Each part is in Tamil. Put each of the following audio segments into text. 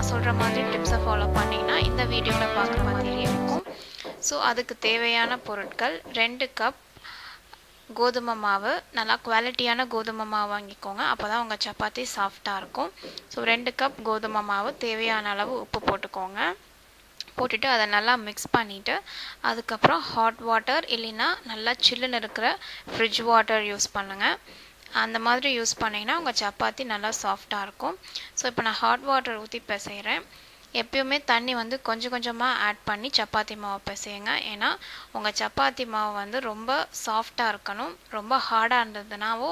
நான் சொல்கிற மாதிரி டிப்ஸை ஃபாலோ பண்ணிங்கன்னா இந்த வீடியோவில் பார்க்குற மாதிரி இருக்கும். ஸோ அதுக்கு தேவையான பொருட்கள் ரெண்டு கப் கோதுமை மாவு. நல்லா குவாலிட்டியான கோதுமை மாவு வாங்கிக்கோங்க. அப்போ தான் உங்கள் சப்பாத்தி சாஃப்டாக இருக்கும். ஸோ ரெண்டு கப் கோதுமை மாவு தேவையான அளவு உப்பு போட்டுக்கோங்க. போட்டுட்டு அதை நல்லா மிக்ஸ் பண்ணிவிட்டு அதுக்கப்புறம் ஹாட் வாட்டர் இல்லைன்னா நல்லா சில்லுன்னு இருக்கிற ஃப்ரிட்ஜ் வாட்டர் யூஸ் பண்ணுங்கள் அந்த மாதிரி யூஸ் பண்ணிங்கன்னா உங்கள் சப்பாத்தி நல்லா சாஃப்டாக இருக்கும். ஸோ இப்போ நான் ஹாட் வாட்டர் ஊற்றி பிசைகிறேன் எப்பயுமே தண்ணி வந்து கொஞ்சம் கொஞ்சமாக ஆட் பண்ணி சப்பாத்தி மாவை பிசையுங்க. ஏன்னா உங்கள் சப்பாத்தி மாவு வந்து ரொம்ப சாஃப்டாக இருக்கணும். ரொம்ப ஹார்டாக இருந்ததுனாவோ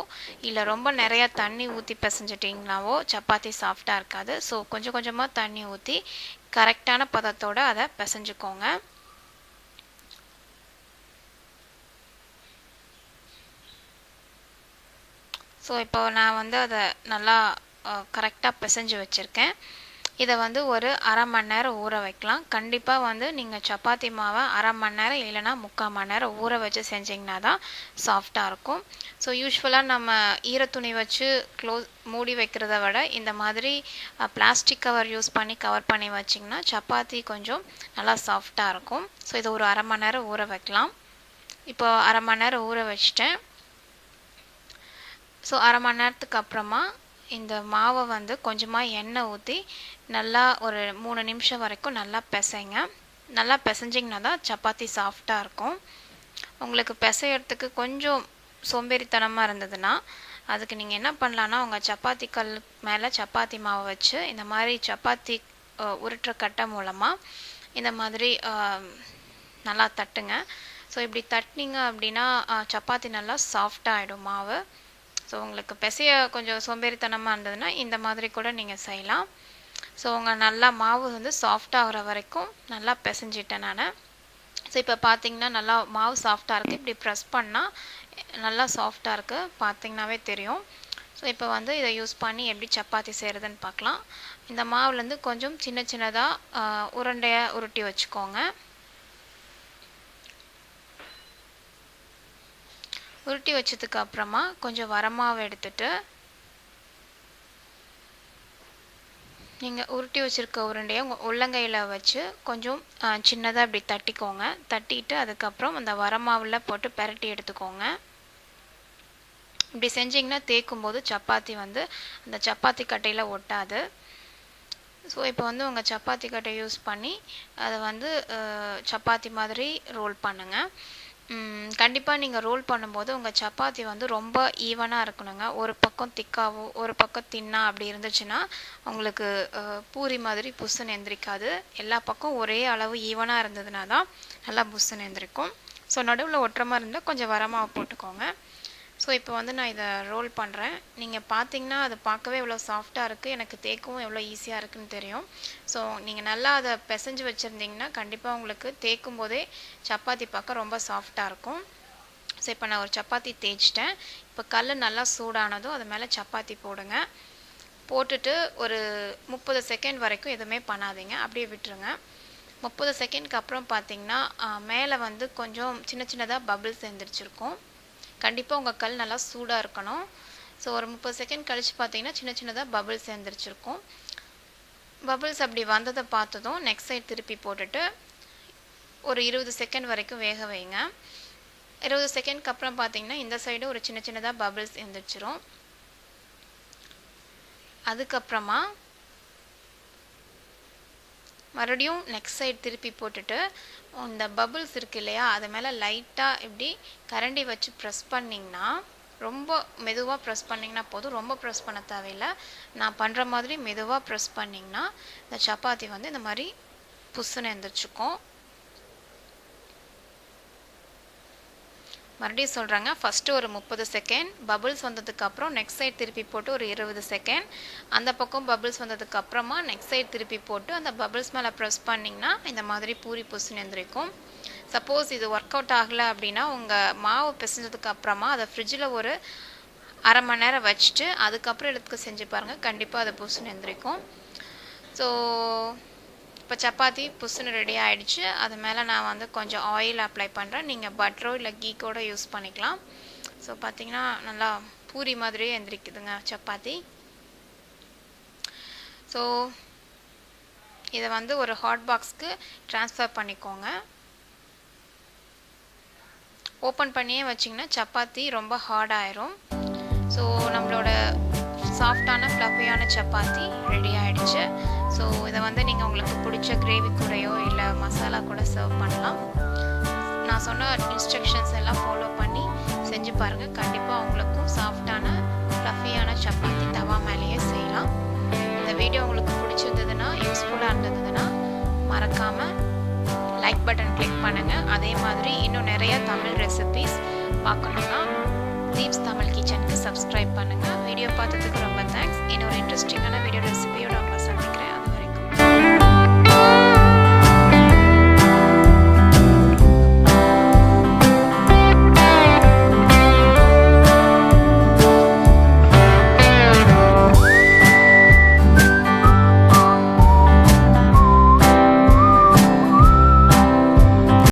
இல்லை ரொம்ப நிறையா தண்ணி ஊற்றி பிசைஞ்சிட்டிங்கனாவோ சப்பாத்தி சாஃப்டாக இருக்காது. ஸோ கொஞ்சம் கொஞ்சமாக தண்ணி ஊற்றி கரெக்டான பதத்தோடு அதை பிசைஞ்சுக்கோங்க. ஸோ இப்போ நான் வந்து அதை நல்லா கரெக்டாக பிசைஞ்சு வச்சுருக்கேன். இதை வந்து ஒரு அரை மணி நேரம் ஊற வைக்கலாம். கண்டிப்பாக வந்து நீங்கள் சப்பாத்தி மாவை அரை மணி நேரம் இல்லைனா முக்கால் மணி நேரம் ஊற வச்சு செஞ்சிங்கன்னா தான் சாஃப்டாக இருக்கும். ஸோ யூஸ்வலாக நம்ம ஈரத்துணி வச்சு க்ளோஸ் மூடி வைக்கிறத விட இந்த மாதிரி பிளாஸ்டிக் கவர் யூஸ் பண்ணி கவர் பண்ணி வச்சிங்கன்னா சப்பாத்தி கொஞ்சம் நல்லா சாஃப்டாக இருக்கும். ஸோ இதை ஒரு அரை மணி நேரம் ஊற வைக்கலாம். இப்போ அரை மணி நேரம் ஊற வச்சிட்டேன். ஸோ அரை மணி நேரத்துக்கு அப்புறமா இந்த மாவை வந்து கொஞ்சமாக எண்ணெய் ஊற்றி நல்லா ஒரு மூணு நிமிஷம் வரைக்கும் நல்லா பிசைங்க. நல்லா பிசைஞ்சிங்கன்னா தான் சப்பாத்தி சாஃப்டாக இருக்கும். உங்களுக்கு பிசையறதுக்கு கொஞ்சம் சோம்பேறித்தனமாக இருந்ததுன்னா அதுக்கு நீங்கள் என்ன பண்ணலான்னா உங்கள் சப்பாத்தி கல் மேலே சப்பாத்தி மாவை வச்சு இந்த மாதிரி சப்பாத்தி உருட்டுற கட்டை மூலமாக இந்த மாதிரி நல்லா தட்டுங்க. ஸோ இப்படி தட்டினீங்க அப்படின்னா சப்பாத்தி நல்லா சாஃப்டாக ஆகிடும் மாவு. ஸோ உங்களுக்கு பிசைய கொஞ்சம் சோம்பேறித்தனமாக இருந்ததுன்னா இந்த மாதிரி கூட நீங்கள் செய்யலாம். ஸோ உங்கள் நல்லா மாவு வந்து சாஃப்டாகிற வரைக்கும் நல்லா பிசைஞ்சிட்டேன் நான். ஸோ இப்போ பார்த்தீங்கன்னா நல்லா மாவு சாஃப்டாக இருக்குது இப்படி ப்ரெஸ் பண்ணால் நல்லா சாஃப்டாக இருக்குது பார்த்தீங்கன்னாவே தெரியும். ஸோ இப்போ வந்து இதை யூஸ் பண்ணி எப்படி சப்பாத்தி செய்கிறதுன்னு பார்க்கலாம் இந்த மாவுலேருந்து கொஞ்சம் சின்ன சின்னதாக உருண்டையாக உருட்டி வச்சுக்கோங்க. உருட்டி வச்சதுக்கு அப்புறமா கொஞ்சம் வரமாவை எடுத்துட்டு நீங்கள் உருட்டி வச்சுருக்க உருண்டையை உங்கள் உள்ளங்கையில் வச்சு கொஞ்சம் சின்னதாக இப்படி தட்டிக்கோங்க. தட்டிட்டு அதுக்கப்புறம் அந்த வரமாவில் போட்டு பெரட்டி எடுத்துக்கோங்க. இப்படி செஞ்சிங்கன்னா தேய்க்கும் போது சப்பாத்தி வந்து அந்த சப்பாத்தி கட்டையில் ஒட்டாது. ஸோ இப்போ வந்து உங்கள் சப்பாத்தி கட்டை யூஸ் பண்ணி அதை வந்து சப்பாத்தி மாதிரி ரோல் பண்ணுங்கள் கண்டிப்பாக நீங்கள் ரோல் பண்ணும்போது உங்கள் சப்பாத்தி வந்து ரொம்ப ஈவனாக இருக்கணுங்க. ஒரு பக்கம் திக்காவோ ஒரு பக்கம் தின்னா அப்படி இருந்துச்சுன்னா உங்களுக்கு பூரி மாதிரி புஷ்ஷுன்னு எந்திரிக்காது. எல்லா பக்கம் ஒரே அளவு ஈவனாக இருந்ததுனா தான் நல்லா புஷ்ஷுன்னு எந்திரிக்கும். ஸோ நடுவில் ஒட்டுற மாதிரி இருந்தால் கொஞ்சம் வரமாக போட்டுக்கோங்க. ஸோ இப்போ வந்து நான் இதை ரோல் பண்ணுறேன் நீங்கள் பார்த்தீங்கன்னா அது பார்க்கவே எவ்வளோ சாஃப்டாக இருக்குது எனக்கு தேக்கவும் எவ்வளோ ஈஸியாக இருக்குன்னு தெரியும். ஸோ நீங்கள் நல்லா அதை பிசைஞ்சு வச்சுருந்தீங்கன்னா கண்டிப்பாக உங்களுக்கு தேக்கும் போதே சப்பாத்தி பார்க்க ரொம்ப சாஃப்டாக இருக்கும். ஸோ இப்போ நான் ஒரு சப்பாத்தி தேய்ச்சிட்டேன். இப்போ கல் நல்லா சூடானதும் அது மேலே சப்பாத்தி போடுங்க. போட்டுட்டு ஒரு முப்பது செகண்ட் வரைக்கும் எதுவுமே பண்ணாதீங்க. அப்படியே விட்டுருங்க. முப்பது செகண்ட்க்கு அப்புறம் பார்த்தீங்கன்னா மேலே வந்து கொஞ்சம் சின்ன சின்னதாக பபிள்ஸ் எழுந்திரிச்சிருக்கும் கண்டிப்பாக உங்கள் கல் நல்லா சூடாக இருக்கணும். ஸோ ஒரு முப்பது செகண்ட் கழித்து பார்த்தீங்கன்னா சின்ன சின்னதாக பபுள்ஸ் எழுந்திரிச்சிருக்கும் பபுள்ஸ் அப்படி வந்ததை பார்த்ததும் நெக்ஸ்ட் சைட் திருப்பி போட்டுட்டு ஒரு இருபது செகண்ட் வரைக்கும் வேக வைங்க. இருபது செகண்ட்க்கு அப்புறம் பார்த்தீங்கன்னா இந்த சைடு ஒரு சின்ன சின்னதாக பபுள்ஸ் எழுந்திரிச்சிரும் அதுக்கப்புறமா மறுபடியும் நெக்ஸ்ட் சைடு திருப்பி போட்டுட்டு இந்த பபுள்ஸ் இருக்கு இல்லையா அது மேலே லைட்டாக இப்படி கரண்டி வச்சு ப்ரெஸ் பண்ணிங்கன்னா ரொம்ப மெதுவாக ப்ரெஸ் பண்ணிங்கன்னா போதும். ரொம்ப ப்ரெஸ் பண்ண தேவையில்லை. நான் பண்ணுற மாதிரி மெதுவாக ப்ரெஸ் பண்ணிங்கன்னா இந்த சப்பாத்தி வந்து இந்த மாதிரி புசுன்னு எழுந்திரிச்சிக்கும் மறுபடியும் சொல்கிறாங்க ஃபஸ்ட்டு ஒரு முப்பது செகண்ட் பபுள்ஸ் வந்ததுக்கப்புறம் நெக்ஸ்ட் சைட் திருப்பி போட்டு ஒரு இருபது செகண்ட் அந்த பக்கம் பபுள்ஸ் வந்ததுக்கப்புறமா நெக்ஸ்ட் சைட் திருப்பி போட்டு அந்த பபுள்ஸ் மேலே ப்ரெஸ் பண்ணிங்கன்னா இந்த மாதிரி பூரி புசுன்னு எந்திரிக்கும். சப்போஸ் இது ஒர்க் அவுட் ஆகலை அப்படின்னா உங்கள் மாவு பிசைஞ்சதுக்கு அப்புறமா அதை ஃப்ரிட்ஜில் ஒரு அரை மணி நேரம் வச்சுட்டு அதுக்கப்புறம் எடுத்துக்க செஞ்சு பாருங்கள் கண்டிப்பாக அதை புசுன்னு எந்திரிக்கும். ஸோ இப்போ சப்பாத்தி புஸ்ஸுன்னு ரெடி ஆகிடுச்சு அது மேலே நான் வந்து கொஞ்சம் ஆயில் அப்ளை பண்ணுறேன் நீங்கள் பட்டரோ இல்லை கீ கூட யூஸ் பண்ணிக்கலாம். ஸோ பார்த்தீங்கன்னா நல்லா பூரி மாதிரியே எந்திரிக்குதுங்க சப்பாத்தி. ஸோ இதை வந்து ஒரு ஹாட் பாக்ஸ்க்கு ட்ரான்ஸ்ஃபர் பண்ணிக்கோங்க. ஓப்பன் பண்ணியே வச்சிங்கன்னா சப்பாத்தி ரொம்ப ஹார்ட் ஆயிரும். ஸோ நம்மளோட சாஃப்டான ஃப்ளஃபியான சப்பாத்தி ரெடி ஆகிடுச்சு ஸோ இதை வந்து நீங்கள் உங்களுக்கு பிடிச்ச கிரேவி கூடையோ இல்லை மசாலா கூட சர்வ் பண்ணலாம். நான் சொன்ன இன்ஸ்ட்ரக்ஷன்ஸ் எல்லாம் ஃபாலோ பண்ணி செஞ்சு பாருங்கள் கண்டிப்பாக உங்களுக்கும் சாஃப்டான ஃப்ளஃபியான சப்பாத்தி தவா மேலேயே செய்யலாம். இந்த வீடியோ உங்களுக்கு பிடிச்சிருந்ததுன்னா யூஸ்ஃபுல்லாக இருந்ததுன்னா மறக்காமல் லைக் பட்டன் கிளிக் பண்ணுங்கள் அதே மாதிரி இன்னும் நிறைய தமிழ் ரெசிபீஸ் பார்க்கணுன்னா தீப்ஸ் தமிழ் கிச்சனுக்கு சப்ஸ்கிரைப் பண்ணுங்கள் வீடியோ பார்த்ததுக்கு ரொம்ப தேங்க்ஸ் இன்னும்